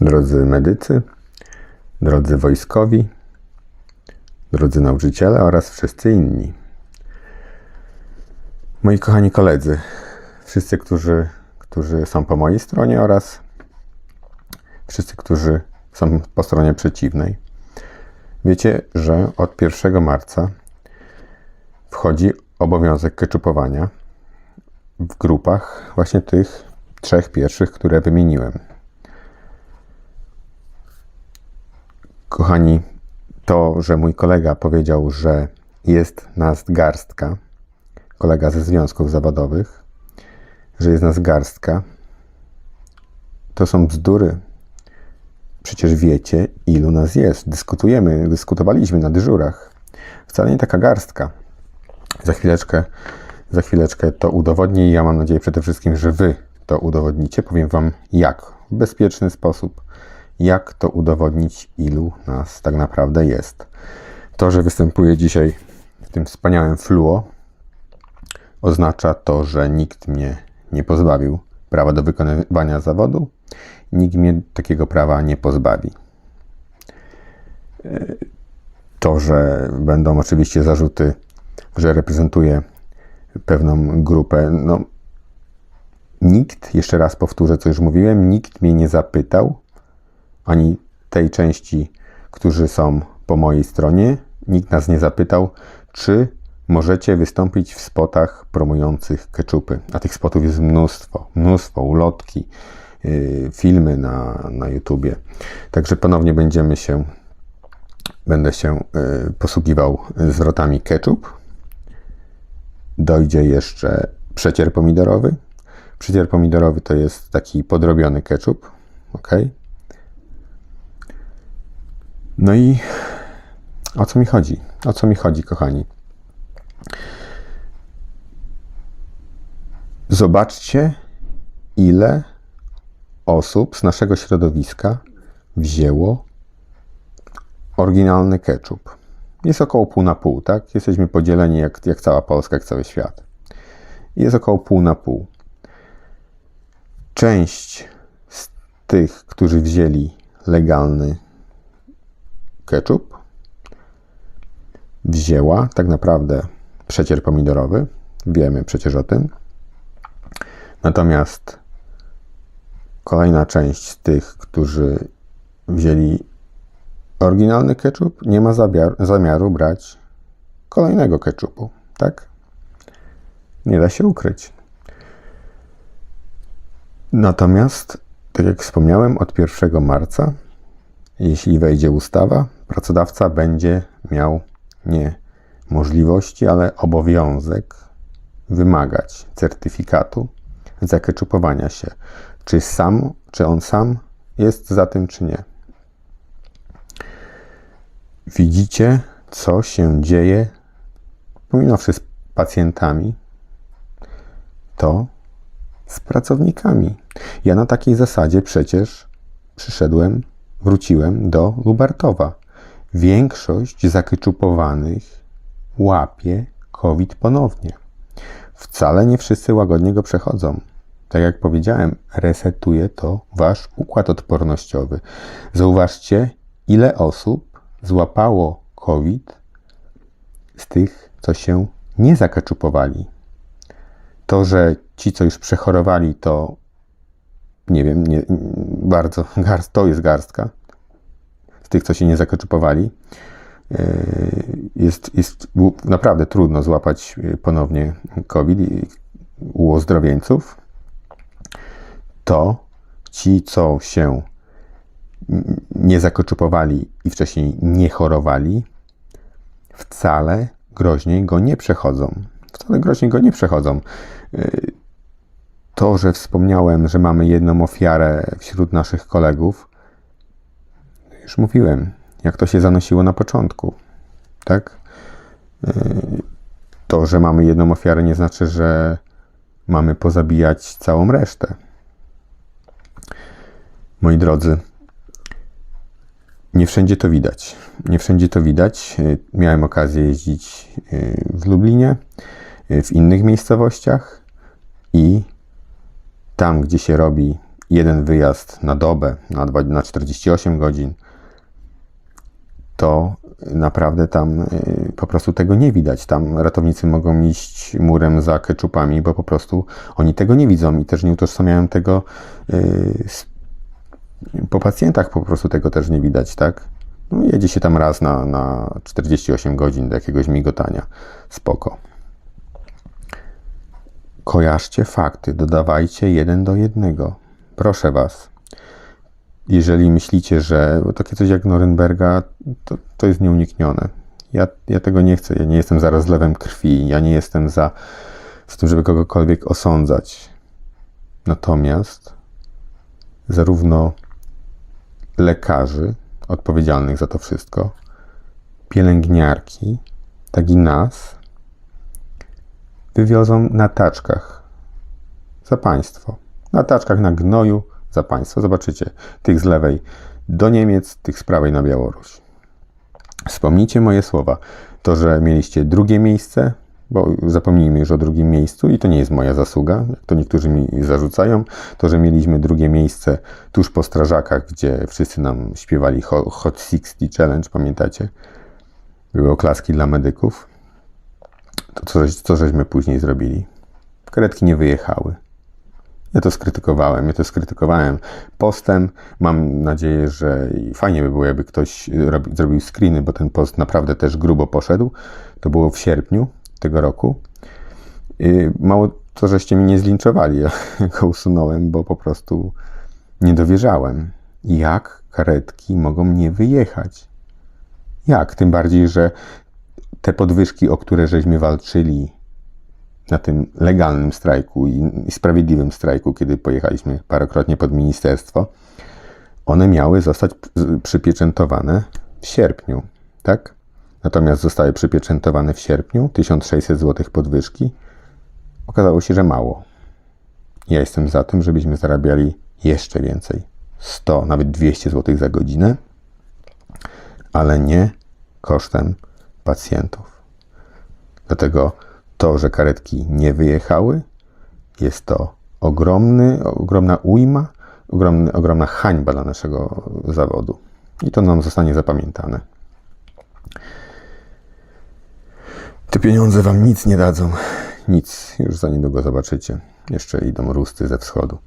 Drodzy medycy, drodzy wojskowi, drodzy nauczyciele oraz wszyscy inni. Moi kochani koledzy, wszyscy, którzy, którzy są po mojej stronie oraz wszyscy, którzy są po stronie przeciwnej. Wiecie, że od 1 marca wchodzi obowiązek keczupowania w grupach właśnie tych trzech pierwszych, które wymieniłem. Kochani, to, że mój kolega powiedział, że jest nas garstka, kolega ze związków zawodowych, że jest nas garstka, to są bzdury. Przecież wiecie, ilu nas jest. Dyskutujemy, dyskutowaliśmy na dyżurach. Wcale nie taka garstka. Za chwileczkę, za chwileczkę to udowodnię i ja mam nadzieję przede wszystkim, że wy to udowodnicie. Powiem wam jak, w bezpieczny sposób, jak to udowodnić, ilu nas tak naprawdę jest. To, że występuję dzisiaj w tym wspaniałym fluo, oznacza to, że nikt mnie nie pozbawił prawa do wykonywania zawodu, nikt mnie takiego prawa nie pozbawi. To, że będą oczywiście zarzuty, że reprezentuję pewną grupę, no nikt, jeszcze raz powtórzę, co już mówiłem, nikt mnie nie zapytał, ani tej części, którzy są po mojej stronie, nikt nas nie zapytał, czy możecie wystąpić w spotach promujących keczupy. A tych spotów jest mnóstwo, mnóstwo, ulotki, yy, filmy na, na YouTubie. Także ponownie będziemy się, będę się yy, posługiwał zwrotami ketchup. Dojdzie jeszcze przecier pomidorowy. Przecier pomidorowy to jest taki podrobiony ketchup, ok? No i o co mi chodzi? O co mi chodzi, kochani? Zobaczcie, ile osób z naszego środowiska wzięło oryginalny ketchup. Jest około pół na pół, tak? Jesteśmy podzieleni jak, jak cała Polska, jak cały świat. Jest około pół na pół. Część z tych, którzy wzięli legalny ketchup, wzięła tak naprawdę przecier pomidorowy. Wiemy przecież o tym. Natomiast kolejna część z tych, którzy wzięli oryginalny ketchup, nie ma zamiar, zamiaru brać kolejnego ketchupu, tak? Nie da się ukryć. Natomiast, tak jak wspomniałem, od 1 marca, jeśli wejdzie ustawa, pracodawca będzie miał nie możliwości, ale obowiązek wymagać certyfikatu zakeczupowania się. Czy sam, czy on sam jest za tym, czy nie. Widzicie, co się dzieje, pominąwszy z pacjentami, to z pracownikami. Ja na takiej zasadzie przecież przyszedłem, wróciłem do Lubartowa. Większość zakeczupowanych łapie COVID ponownie. Wcale nie wszyscy łagodnie go przechodzą. Tak jak powiedziałem, resetuje to wasz układ odpornościowy. Zauważcie, ile osób złapało COVID z tych, co się nie zakeczupowali. To, że ci, co już przechorowali, to nie wiem, nie, bardzo, garst, to jest garstka z tych, co się nie zakeczupowali. Jest, jest naprawdę trudno złapać ponownie COVID u ozdrowieńców. To ci, co się nie zakoczupowali i wcześniej nie chorowali, wcale groźniej go nie przechodzą. Wcale groźniej go nie przechodzą. To, że wspomniałem, że mamy jedną ofiarę wśród naszych kolegów, już mówiłem, jak to się zanosiło na początku. Tak? To, że mamy jedną ofiarę, nie znaczy, że mamy pozabijać całą resztę. Moi drodzy, nie wszędzie to widać. Nie wszędzie to widać. Miałem okazję jeździć w Lublinie, w innych miejscowościach i tam, gdzie się robi jeden wyjazd na dobę, na, dwa, na 48 godzin, to naprawdę tam y, po prostu tego nie widać. Tam ratownicy mogą iść murem za keczupami, bo po prostu oni tego nie widzą i też nie utożsamiają tego y, po pacjentach po prostu tego też nie widać, tak? No, jedzie się tam raz na, na 48 godzin do jakiegoś migotania. Spoko. Kojarzcie fakty, dodawajcie jeden do jednego. Proszę Was. Jeżeli myślicie, że takie coś jak Norymberga, to, to jest nieuniknione. Ja, ja tego nie chcę. Ja nie jestem za rozlewem krwi. Ja nie jestem za, za tym, żeby kogokolwiek osądzać. Natomiast zarówno lekarzy odpowiedzialnych za to wszystko, pielęgniarki, tak i nas wywiozą na taczkach za państwo. Na taczkach na gnoju za państwo. Zobaczycie, tych z lewej do Niemiec, tych z prawej na Białoruś. Wspomnijcie moje słowa. To, że mieliście drugie miejsce, bo zapomnijmy już o drugim miejscu i to nie jest moja zasługa, jak to niektórzy mi zarzucają, to, że mieliśmy drugie miejsce tuż po strażakach, gdzie wszyscy nam śpiewali Hot 60 Challenge, pamiętacie? Były oklaski dla medyków. To co, co żeśmy później zrobili? Karetki nie wyjechały. Ja to skrytykowałem, ja to skrytykowałem postem. Mam nadzieję, że fajnie by było, jakby ktoś robi, zrobił screeny, bo ten post naprawdę też grubo poszedł. To było w sierpniu tego roku. Mało to, żeście mi nie zlinczowali, ja go usunąłem, bo po prostu nie dowierzałem. Jak karetki mogą nie wyjechać? Jak? Tym bardziej, że te podwyżki, o które żeśmy walczyli na tym legalnym strajku i, sprawiedliwym strajku, kiedy pojechaliśmy parokrotnie pod ministerstwo, one miały zostać przypieczętowane w sierpniu, tak? Natomiast zostały przypieczętowane w sierpniu 1600 zł podwyżki. Okazało się, że mało. Ja jestem za tym, żebyśmy zarabiali jeszcze więcej 100, nawet 200 zł za godzinę, ale nie kosztem pacjentów. Dlatego to, że karetki nie wyjechały, jest to ogromny, ogromna ujma, ogromny, ogromna hańba dla naszego zawodu. I to nam zostanie zapamiętane. Te pieniądze wam nic nie dadzą. Nic. Już za niedługo zobaczycie. Jeszcze idą rusty ze wschodu.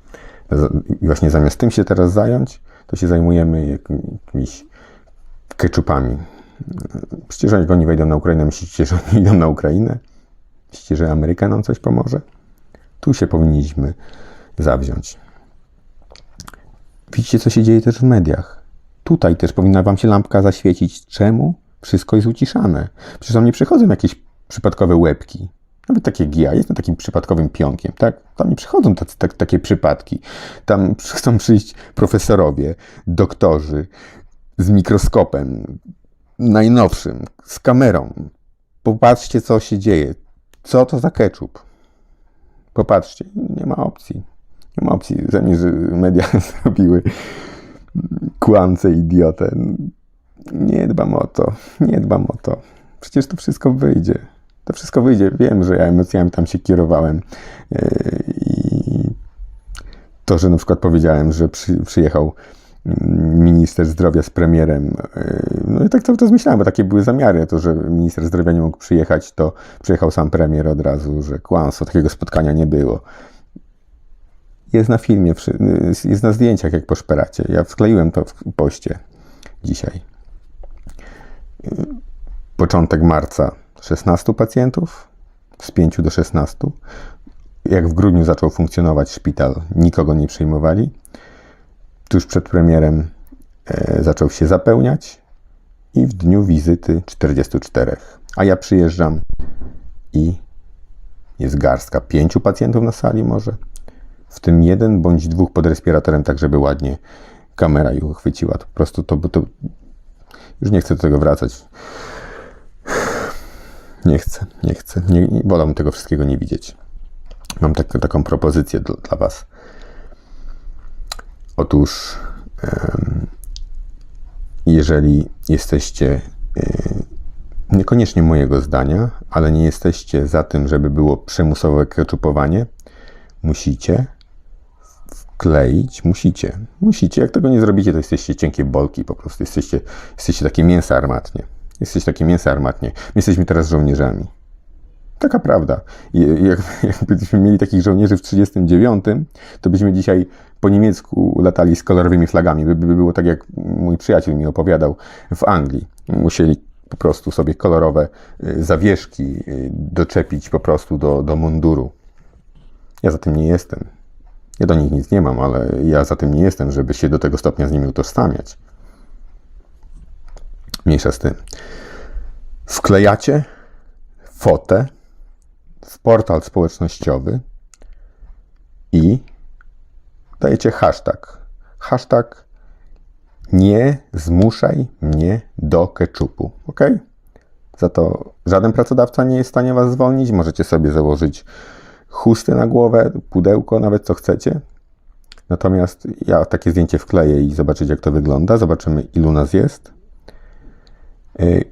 I właśnie zamiast tym się teraz zająć, to się zajmujemy jakimiś keczupami. Przecież jak oni wejdą na Ukrainę, myślicie, że oni idą na Ukrainę? Myślicie, że Amerykanom coś pomoże? Tu się powinniśmy zawziąć. Widzicie, co się dzieje też w mediach. Tutaj też powinna wam się lampka zaświecić. Czemu? Wszystko jest uciszane. Przecież tam nie przychodzą jakieś przypadkowe łebki. Nawet takie GIA, jestem takim przypadkowym pionkiem, tak? Tam nie przychodzą tacy, tak, takie przypadki. Tam chcą przyjść profesorowie, doktorzy z mikroskopem najnowszym, z kamerą. Popatrzcie, co się dzieje. Co to za ketchup? Popatrzcie, nie ma opcji. Nie ma opcji. Że media zrobiły kłamcę, idiotę. Nie dbam o to. Nie dbam o to. Przecież to wszystko wyjdzie. To wszystko wyjdzie. Wiem, że ja emocjami tam się kierowałem. E, I to, że na przykład powiedziałem, że przy, przyjechał minister zdrowia z premierem. E, no i tak cały czas myślałem, bo takie były zamiary. To, że minister zdrowia nie mógł przyjechać, to przyjechał sam premier od razu, że kłamstwo, takiego spotkania nie było. Jest na filmie, jest na zdjęciach, jak poszperacie. Ja wkleiłem to w poście dzisiaj. Początek marca 16 pacjentów, z 5 do 16. Jak w grudniu zaczął funkcjonować szpital, nikogo nie przyjmowali tuż przed premierem e, zaczął się zapełniać i w dniu wizyty 44. A ja przyjeżdżam i jest garstka pięciu pacjentów na sali może, w tym jeden bądź dwóch pod respiratorem, tak żeby ładnie kamera ich uchwyciła. To po prostu to, to już nie chcę do tego wracać. Nie chcę, nie chcę. Nie, nie, wolałbym tego wszystkiego nie widzieć. Mam tak, taką propozycję dla, dla Was. Otóż, jeżeli jesteście e, niekoniecznie mojego zdania, ale nie jesteście za tym, żeby było przymusowe keczupowanie, musicie wkleić musicie. Musicie. Jak tego nie zrobicie, to jesteście cienkie bolki po prostu. Jesteście, jesteście takie mięsa armatnie. Jesteście takie mięsa armatnie. My jesteśmy teraz żołnierzami. Taka prawda. Jak, jakbyśmy mieli takich żołnierzy w 39, to byśmy dzisiaj po niemiecku latali z kolorowymi flagami. By, by było tak, jak mój przyjaciel mi opowiadał w Anglii. Musieli po prostu sobie kolorowe y, zawieszki y, doczepić po prostu do, do munduru. Ja za tym nie jestem. Ja do nich nic nie mam, ale ja za tym nie jestem, żeby się do tego stopnia z nimi utożsamiać. Mniejsza z tym. Wklejacie fotę w portal społecznościowy i dajecie hashtag. Hashtag nie zmuszaj mnie do keczupu. Ok? Za to żaden pracodawca nie jest w stanie was zwolnić. Możecie sobie założyć chustę na głowę, pudełko, nawet co chcecie. Natomiast ja takie zdjęcie wkleję i zobaczycie, jak to wygląda. Zobaczymy, ilu nas jest. Yy,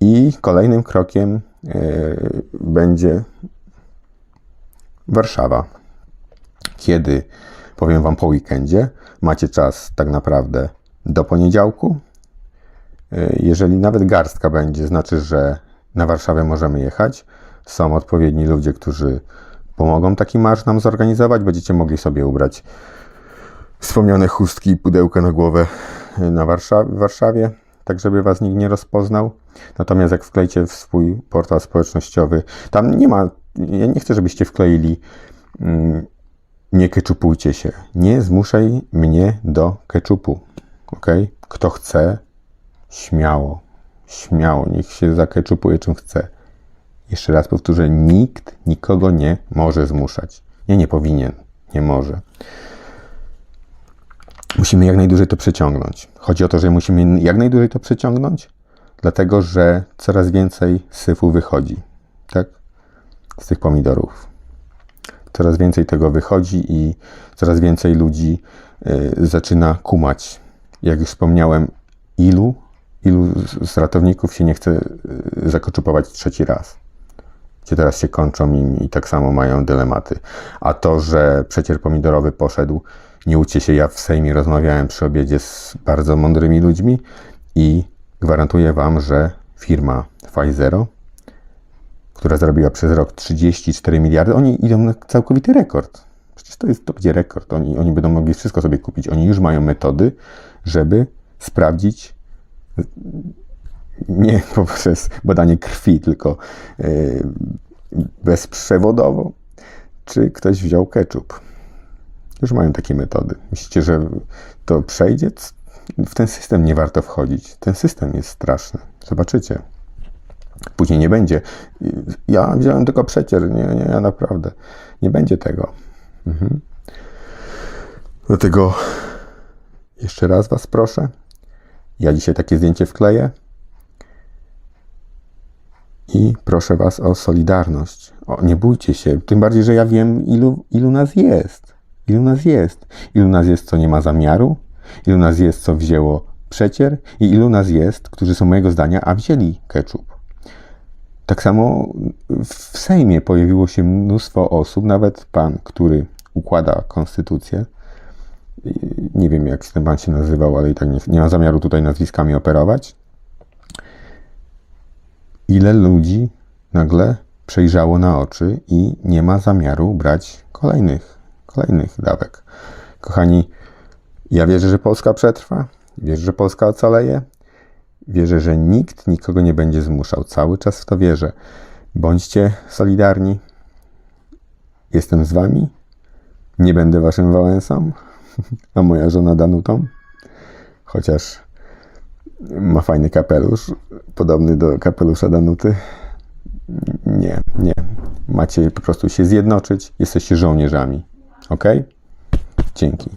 I kolejnym krokiem będzie Warszawa. Kiedy, powiem Wam po weekendzie, macie czas tak naprawdę do poniedziałku. Yy, Jeżeli nawet garstka będzie, znaczy, że na Warszawę możemy jechać. Są odpowiedni ludzie, którzy pomogą taki marsz nam zorganizować. Będziecie mogli sobie ubrać wspomniane chustki i pudełka na głowę na Warsza- w Warszawie, tak żeby was nikt nie rozpoznał. Natomiast jak wklejcie w swój portal społecznościowy, tam nie ma, ja nie chcę, żebyście wkleili mm, nie keczupujcie się. Nie zmuszaj mnie do keczupu. Ok? Kto chce, śmiało, śmiało, niech się zakeczupuje czym chce. Jeszcze raz powtórzę, nikt nikogo nie może zmuszać. Nie, nie powinien, nie może. Musimy jak najdłużej to przeciągnąć. Chodzi o to, że musimy jak najdłużej to przeciągnąć, dlatego że coraz więcej syfu wychodzi, tak? Z tych pomidorów. Coraz więcej tego wychodzi i coraz więcej ludzi y, zaczyna kumać. Jak już wspomniałem, ilu, ilu z- ratowników się nie chce y, zakoczupować trzeci raz gdzie teraz się kończą i, i tak samo mają dylematy. A to, że przecier pomidorowy poszedł, nie łudźcie się, ja w Sejmie rozmawiałem przy obiedzie z bardzo mądrymi ludźmi i gwarantuję Wam, że firma Pfizero, która zrobiła przez rok 34 miliardy, oni idą na całkowity rekord. Przecież to jest to będzie rekord. Oni, oni będą mogli wszystko sobie kupić. Oni już mają metody, żeby sprawdzić nie poprzez badanie krwi, tylko yy, bezprzewodowo, czy ktoś wziął ketchup. Już mają takie metody. Myślicie, że to przejdzie? W ten system nie warto wchodzić. Ten system jest straszny. Zobaczycie. Później nie będzie. Ja wziąłem tylko przecier. Nie, nie, ja naprawdę. Nie będzie tego. Mhm. Dlatego jeszcze raz Was proszę. Ja dzisiaj takie zdjęcie wkleję. I proszę Was o solidarność. O, nie bójcie się. Tym bardziej, że ja wiem, ilu, ilu nas jest. Ilu nas jest. Ilu nas jest, co nie ma zamiaru. Ilu nas jest, co wzięło przecier. I ilu nas jest, którzy są mojego zdania, a wzięli ketchup. Tak samo w Sejmie pojawiło się mnóstwo osób, nawet pan, który układa konstytucję. Nie wiem, jak ten pan się nazywał, ale i tak nie, nie ma zamiaru tutaj nazwiskami operować ile ludzi nagle przejrzało na oczy i nie ma zamiaru brać kolejnych, kolejnych dawek. Kochani, ja wierzę, że Polska przetrwa, wierzę, że Polska ocaleje, wierzę, że nikt nikogo nie będzie zmuszał. Cały czas w to wierzę. Bądźcie solidarni. Jestem z wami. Nie będę waszym Wałęsą, a moja żona Danutą. Chociaż ma fajny kapelusz, podobny do kapelusza Danuty. Nie, nie. Macie po prostu się zjednoczyć, jesteście żołnierzami. Ok? Dzięki.